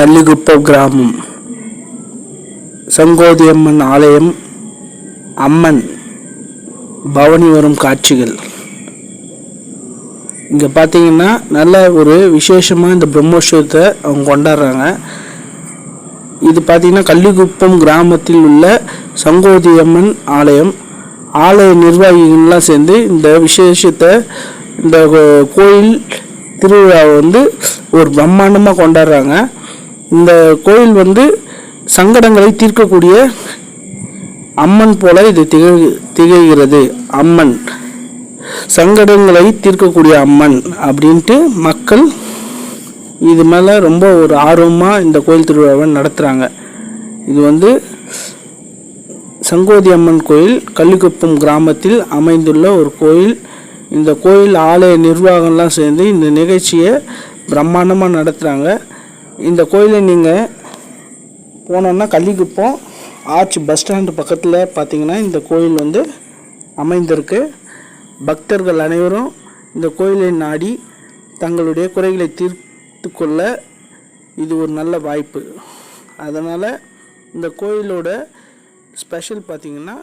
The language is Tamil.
நல்லிகுப்பம் கிராமம். சங்கோதியம்மன் ஆலயம் அம்மன் பவனி வரும் காட்சிகள். இங்கே பார்த்தீங்கன்னா நல்ல ஒரு விசேஷமாக இந்த பிரம்மோற்சவத்தை அவங்க கொண்டாடுறாங்க. இது பார்த்தீங்கன்னா கள்ளிக்குப்பம் கிராமத்தில் உள்ள சங்கோதியம்மன் ஆலயம். ஆலய நிர்வாகிகள்லாம் சேர்ந்து இந்த விசேஷத்தை இந்த கோ- கோயில் திருவிழாவை வந்து ஒரு பிரம்மாண்டமாக கொண்டாடுறாங்க. இந்த கோயில் வந்து சங்கடங்களை தீர்க்கக்கூடிய அம்மன் போல இது திகழ் திகழ்கிறது. அம்மன். சங்கடங்களை தீர்க்கக்கூடிய அம்மன் அப்படின்ட்டு மக்கள் இது மேலே ரொம்ப ஒரு ஆர்வமாக இந்த கோயில் திருவிழாவை நடத்துகிறாங்க இது வந்து சங்கோதி அம்மன் கோயில் கள்ளிக்குப்பம் கிராமத்தில் அமைந்துள்ள ஒரு கோயில். இந்த கோயில் ஆலய நிர்வாகம்லாம் சேர்ந்து இந்த நிகழ்ச்சியை பிரம்மாண்டமாக நடத்துகிறாங்க இந்த கோயிலை நீங்கள் போனோன்னா கள்ளிக்குப்பம் ஆர்ச் பஸ் ஸ்டாண்டு பக்கத்தில் பார்த்தீங்கன்னா இந்த கோயில் வந்து அமைந்திருக்கு. பக்தர்கள் அனைவரும் இந்த கோயிலை நாடி தங்களுடைய குறைகளை தீர்த்து கொள்ள இது ஒரு நல்ல வாய்ப்பு. அதனால் இந்த கோயிலோட ஸ்பெஷல் பார்த்தீங்கன்னா